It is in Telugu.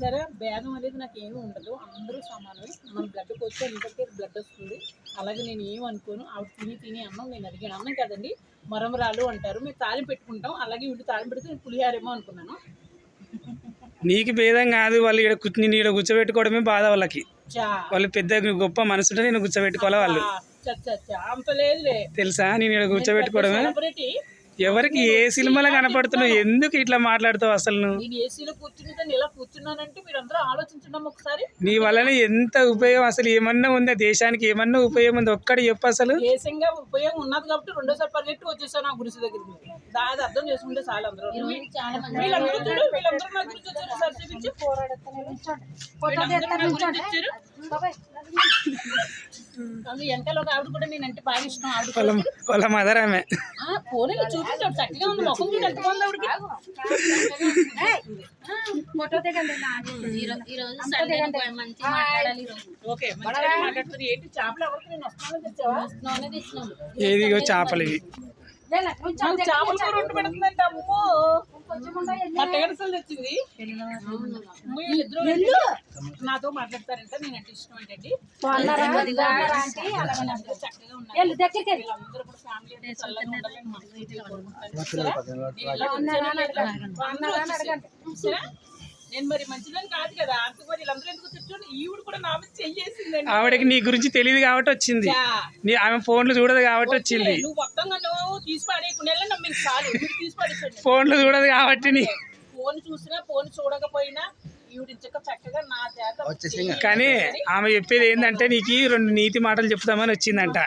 సరే భేదం అనేది నాకు ఏమీ ఉండదు. అందరూ సమానమే. మన బ్లడ్కి వస్తే ఇంకొకటి బ్లడ్ వస్తుంది. అలాగే నేను ఏం అనుకోను? ఆవిడ తిని తిని అన్నం నేను అడిగాను. అన్నం కదండి మరమరాలు అంటారు. మేము తాళం పెట్టుకుంటాం. అలాగే వీళ్ళు తాళం పెడితే నేను పులిహారేమో అనుకున్నాను. నీకు భేదం కాదు. వాళ్ళు ఇక్కడ నేను ఇక్కడ కూర్చోబెట్టుకోవడమే బాధ వాళ్ళకి. వాళ్ళు పెద్ద గొప్ప మనసుంటే నేను కూర్చోబెట్టుకోవాలి వాళ్ళు. తెలుసా? నేను ఇక్కడ కూర్చోబెట్టుకోవడమే? ఎవరికి ఏ సినిమాలో కనపడుతున్నావు? ఎందుకు ఇట్లా మాట్లాడుతావు అసలు నువ్వు? నీ వలన ఎంత ఉపయోగం అసలు ఏమన్నా ఉందా? దేశానికి ఏమన్నా ఉపయోగం ఉంది? ఒక్కటి చెప్పు అసలు. దేశంగా ఉపయోగం ఉన్నది కాబట్టి రెండోసారి పరిగెట్టి వచ్చేసాను ఆ గుడిసె దగ్గరికి. దాది అర్థం చేసుకుంటే చాలు అందరూ. వీళ్ళందరూ చూడు వీళ్ళందరూ నా గురించి వచ్చారు సార్ చూపించి. వీళ్ళందరూ నా గురించి వచ్చారు. అందులో వెనకాల ఒక ఆవిడ కూడా బాగా ఇష్టం ఆవిడ వాళ్ళ మదర్ ఆమె. చూపించాడు చక్కగా ఉంది ముఖం చూడు ఎంత బాగుంది ఆవిడకి. ఓకే మంచిగా మాట్లాడుతుంది ఏంటి చేపలు ఎవరికి నేను వస్తానని తెచ్చావా? ఏదిగో చేపలు ఇవి. చేపల పెడుతుందంట అమ్మో. వీళ్ళిద్దరూ నాతో మాట్లాడతారంట నేను అంటే ఇష్టం ఏంటండి? నేను మరి మంచిదని కాదు కదా అంత మరి వీళ్ళందరూ ఎందుకు తెచ్చుకోండి ఈవిడ కూడా నా మీద చెయ్యేసిందండి. ఆవిడకి నీ గురించి తెలియదు కాబట్టి వచ్చింది. నీ ఆమె ఫోన్లు చూడదు కాబట్టి వచ్చింది. నువ్వు మొత్తంగా నువ్వు తీసి పడేయకుండా నమ్మింది చాలు. మీరు తీసి పడేసండి ఫోన్లు చూడదు కాబట్టి నీ ఫోన్ చూసినా ఫోన్ చూడకపోయినా ఈవిడ చక్క చక్కగా నా చేత కానీ ఆమె చెప్పేది ఏంటంటే నీకు రెండు నీతి మాటలు చెప్తామని వచ్చిందంట.